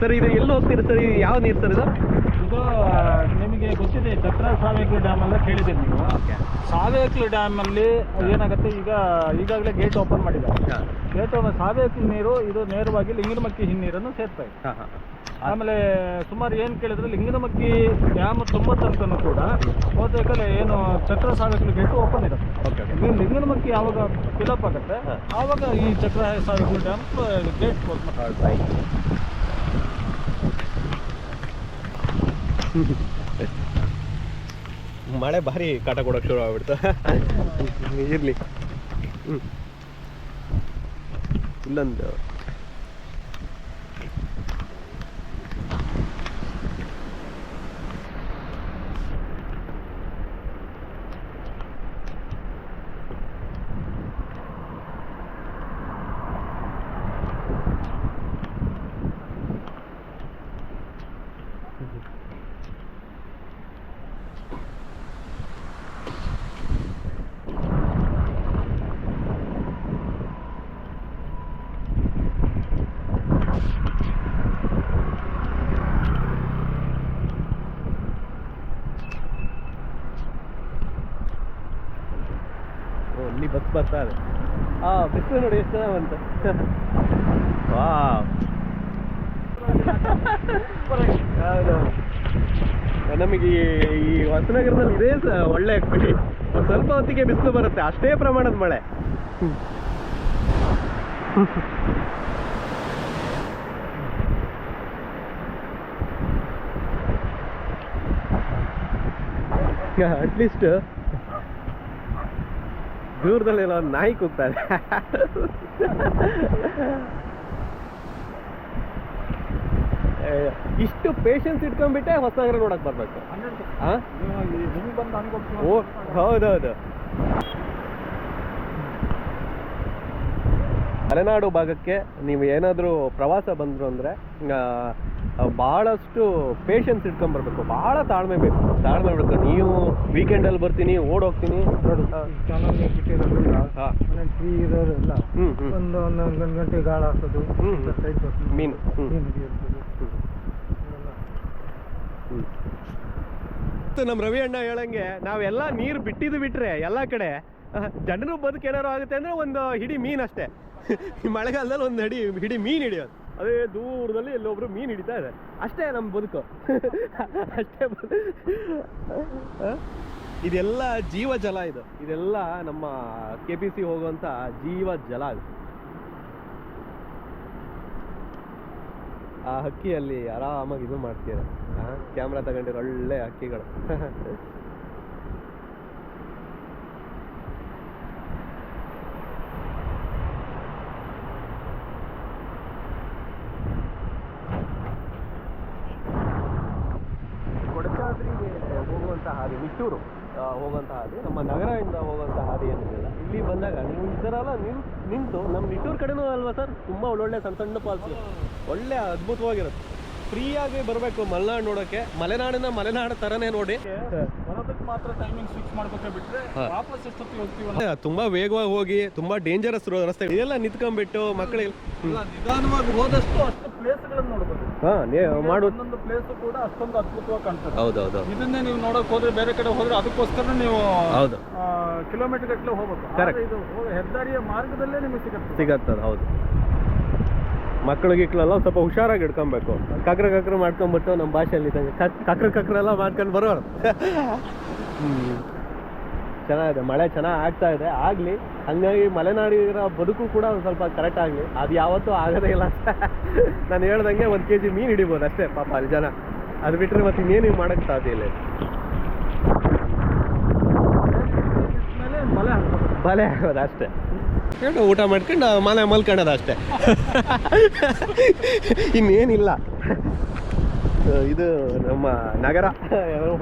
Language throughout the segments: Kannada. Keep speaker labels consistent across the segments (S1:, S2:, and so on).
S1: ಸರ್ ಇದು ಎಲ್ಲಿ ಹೋಗ್ತೀರಿ ಸರ್? ಇದು ಯಾವ ನೀರು ಸರ್ ಇದು?
S2: ಇದು ನಿಮಗೆ ಗೊತ್ತಿದೆ ಛತ್ರ ಸಾವೇಕ್ಲು ಡ್ಯಾಮ್ ಎಲ್ಲ ಕೇಳಿದ್ದೀರಿ ನೀವು ಸಾವೇಕಲ್ ಡ್ಯಾಮಲ್ಲಿ ಏನಾಗುತ್ತೆ ಈಗ ಈಗಾಗಲೇ ಗೇಟ್ ಓಪನ್ ಮಾಡಿದ್ದಾರೆ. ಗೇಟ್ ಓಪನ್ ಸಾವೇಕ್ಲು ನೀರು ಇದು ನೇರವಾಗಿ ಲಿಂಗನಮಕ್ಕಿ ಹಿನ್ನೀರನ್ನು ಸೇರ್ತಾ ಇದೆ. ಆಮೇಲೆ ಸುಮಾರು ಏನು ಕೇಳಿದ್ರೆ ಲಿಂಗನಮಕ್ಕಿ ಡ್ಯಾಮ್ ತುಂಬ ತನಕನೂ ಕೂಡ ಬಹುತೇಕ ಏನು ಚಕ್ರ ಸಾವಿರ ಗೇಟು ಓಪನ್ ಇರುತ್ತೆ.
S1: Okay okay.
S2: ಲಿಂಗನಮಕ್ಕಿ ಯಾವಾಗ ಫಿಲಪ್ ಆಗುತ್ತೆ ಆವಾಗ ಈ ಚಕ್ರ ಸಾವಿರ ಡ್ಯಾಮ್ ಗೇಟ್ ಕ್ಲೋಸ್ ಮಾಡ್ತಾರೆ.
S1: ಮಳೆ ಭಾರಿ ಕಾಟ ಕೊಡೋಕೆ ಶುರು ಆಗ್ಬಿಡ್ತು. ಇರಲಿ. ಹ್ಞೂ ಇಲ್ಲೊಂದು ಬರ್ತಾ ಇದೆ ಆ ಬಿಸಿಲು ನೋಡಿ ಎಷ್ಟು ಚೆನ್ನಾಗಿ ಬಂತು. ವಾ ನಮಗೆ ಈ- ಹೊಸನಗರದಲ್ಲಿ ಇದೇ ಒಳ್ಳೆ ಒಂದ್ ಸ್ವಲ್ಪ ಹೊತ್ತಿಗೆ ಬಿಸಿಲು ಬರುತ್ತೆ ಅಷ್ಟೇ ಪ್ರಮಾಣದ ಮಳೆ. ಅಟ್ಲೀಸ್ಟ್ ದೂರದಲ್ಲೆಲ್ಲ ಒಂದು ನಾಯಿ ಕೂಗ್ತಾರೆ. ಏ, ಇಷ್ಟು ಪೇಷನ್ಸ್ ಇಟ್ಕೊಂಡ್ಬಿಟ್ಟೆ ಹೊಸನಗರ ನೋಡಕ್ ಬರ್ಬೇಕು. ಹೌದೌದು. ಮಲೆನಾಡು ಭಾಗಕ್ಕೆ ನೀವು ಏನಾದರೂ ಪ್ರವಾಸ ಬಂದ್ರು ಅಂದರೆ ಭಾಳಷ್ಟು ಪೇಷನ್ಸ್ ಇಟ್ಕೊಂಡ್ಬರ್ಬೇಕು. ಭಾಳ ತಾಳ್ಮೆ ಬೇಕು. ತಾಳ್ಮೆ ಬೇಕು ನೀವು ವೀಕೆಂಡಲ್ಲಿ ಬರ್ತೀನಿ ಓಡೋಗ್ತೀನಿ. ಹಾಂ.
S2: ಫ್ರೀ ಇರೋರೆಲ್ಲ. ಒಂದು ಗಂಟೆ ಗಾಳ ಹಾಕೋದು.
S1: ಮೀನು. ಹ್ಞೂ ನಮ್ಮ ರವಿ ಅಣ್ಣ ಹೇಳಂಗೆ ನಾವೆಲ್ಲ ನೀರು ಬಿಟ್ಟಿದ್ದು ಬಿಟ್ರೆ ಎಲ್ಲ ಕಡೆ ಜನರು ಬದುಕೇನಾರು ಆಗುತ್ತೆ ಅಂದ್ರೆ ಒಂದು ಹಿಡಿ ಮೀನ್ ಅಷ್ಟೇ ಮಳೆಗಾಲದಲ್ಲಿ ಒಂದು ಹಿಡಿ ಹಿಡಿ ಮೀನ್ ಹಿಡಿಯೋದು. ಅದೇ ದೂರದಲ್ಲಿ ಎಲ್ಲೊಬ್ರು ಮೀನ್ ಹಿಡಿತಾ ಇದೆ ಅಷ್ಟೇ ನಮ್ಮ ಬದುಕು. ಅಷ್ಟೇ ಇದೆಲ್ಲ ಜೀವ ಜಲ ಇದು. ಇದೆಲ್ಲ ನಮ್ಮ ಕೆ ಪಿ ಸಿ ಹೋಗುವಂತ ಜೀವ ಜಲ ಇದು ಆ ಹಕ್ಕಿಯಲ್ಲಿ ಆರಾಮಾಗಿ ಇದು ಮಾಡ್ತೀರ. ಕ್ಯಾಮ್ರಾ ತಗೊಂಡಿರೋ ಒಳ್ಳೆ ಹಕ್ಕಿಗಳು. ಹಾದಿ ನಿಟ್ಟೂರು ಹೋಗುವಂಥ ಹಾದಿ ನಮ್ಮ ನಗರದಿಂದ ಹೋಗುವಂತ ಹಾದಿ ಏನಿದೆಯಲ್ಲ ಇಲ್ಲಿ ಬಂದಾಗ ನೀವು ಇದರೆಲ್ಲ ನೀವು ನಿಂತು ನಮ್ಮ ನಿಟ್ಟೂರು ಕಡೆನೂ ಅಲ್ವಾ ಸರ್? ತುಂಬ ಒಳ್ಳೊಳ್ಳೆ ಸಣ್ಣ ಸಣ್ಣ ಫಾಲ್ಸ್ ಒಳ್ಳೆ ಅದ್ಭುತವಾಗಿರುತ್ತೆ. ಫ್ರೀಯಾಗಿ ಬರಬೇಕು ಮಲೆನಾಡು ನೋಡೋಕ್ಕೆ ಮಲೆನಾಡಿನ ಮಲೆನಾಡು ಥರನೇ ನೋಡಿ.
S2: ಮಾತ್ರ ಟೈಮಿಂಗ್ ಸ್ವಿಚ್ ಮಾಡ್ಕೋಕೆ ಬಿಟ್ರೆ. ವಾಪಸ್ ಎಷ್ಟೊತ್ತಿಗೆ
S1: ತುಂಬಾ ವೇಗವಾಗಿ ಹೋಗಿ ತುಂಬಾ ಡೇಂಜರಸ್ ರಸ್ತೆ ಇದೆಲ್ಲ ನಿಂತ್ಕೊಂಡ್ಬಿಟ್ಟು ಮಕ್ಕಳಿಗೆ
S2: ಅಲ್ಲ, ನಿಧಾನವಾಗಿ ಹೋದಷ್ಟು ಅಷ್ಟು ಪ್ಲೇಸ್ಗಳನ್ನು ನೋಡ್ಬೋದು.
S1: ಹಾ ಮಾಡು.
S2: ಒಂದೊಂದು ಪ್ಲೇಸ್ ಕೂಡ ಅಷ್ಟೊಂದು ಅದ್ಭುತವಾಗಿ ಕಾಣ್ತದೆ.
S1: ಹೌದೌದು.
S2: ಇದನ್ನೇ ನೀವು ನೋಡಕ್ ಹೋದ್ರೆ ಬೇರೆ ಕಡೆ ಹೋದ್ರೆ ಅದಕ್ಕೋಸ್ಕರ ನೀವು
S1: ಹೌದು.
S2: ಕಿಲೋಮೀಟರ್ ಗಟ್ಟಲೆ ಹೋಗ್ಬೇಕು. ಕರೆಕ್ಟ್ ಇದು ಹೋಗೋ ಹೆದ್ದಾರಿಯ ಮಾರ್ಗದಲ್ಲೇ ನಿಮಗೆ ಸಿಗುತ್ತೆ.
S1: ಸಿಗತ್ತದ ಹೌದು. ಮಕ್ಕಳು ಗಿಕ್ಳೆಲ್ಲ ಸ್ವಲ್ಪ ಹುಷಾರಾಗಿ ಹಿಡ್ಕೊಬೇಕು. ಕಕ್ರ ಕಕ್ರ ಮಾಡ್ಕೊಂಡ್ಬಿಟ್ಟು ನಮ್ಮ ಭಾಷೆಯಲ್ಲಿ ಕಕ್ರ ಕಕ್ರ ಎಲ್ಲ ಮಾಡ್ಕೊಂಡು ಬರೋರು. ಹ್ಮ್. ಚೆನ್ನಾಗಿದೆ ಮಳೆ ಚೆನ್ನಾಗಿ ಆಗ್ತಾ ಇದೆ. ಆಗಲಿ ಹಂಗಾಗಿ ಮಲೆನಾಡಿಗರ ಬದುಕು ಕೂಡ ಒಂದು ಸ್ವಲ್ಪ ಕರೆಕ್ಟ್ ಆಗಲಿ. ಅದು ಯಾವತ್ತೂ ಆಗೋದೇ ಇಲ್ಲ ನಾನು ಹೇಳ್ದಂಗೆ ಒಂದು ಕೆ ಜಿ ಮೀನು ಹಿಡಿಬೋದು ಅಷ್ಟೇ ಪಾಪ ಅಲ್ಲಿ ಜನ. ಅದು ಬಿಟ್ಟರೆ ಮತ್ತೆ ಇನ್ನೇನು ಮಾಡೋಕ್ಕೆ ಸಾಧ್ಯ ಇಲ್ಲ.
S2: ಮಲೆ
S1: ಆಗೋದು ಅಷ್ಟೇ. ಹೇಳು ಊಟ ಮಾಡ್ಕೊಂಡು ಮನೆ ಮಲ್ಕೊಳ್ಳೋದು ಅಷ್ಟೇ. ಇನ್ನೇನಿಲ್ಲ. ಇದು ನಮ್ಮ ನಗರ.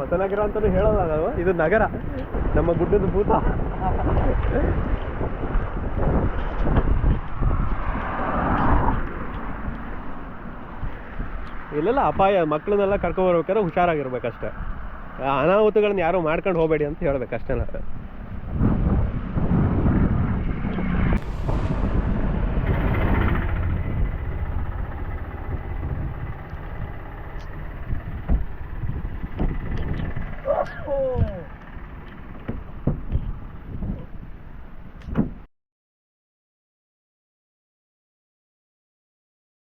S1: ಹೊಸ ನಗರ ಅಂತಲೂ ಹೇಳೋಲ್ಲ ನಾವು ಇದು ನಗರ. ನಮ್ಮ ಗುಡ್ಡದ ಭೂತ. ಇಲ್ಲೆಲ್ಲ ಅಪಾಯ, ಮಕ್ಕಳನ್ನೆಲ್ಲ ಕರ್ಕೊಬರ್ಬೇಕಾದ್ರೆ ಹುಷಾರಾಗಿರ್ಬೇಕಷ್ಟೆ. ಅನಾಹುತಗಳನ್ನ ಯಾರು ಮಾಡ್ಕೊಂಡು ಹೋಗಬೇಡಿ ಅಂತ ಹೇಳ್ಬೇಕಷ್ಟೇ ನಾನು Oh!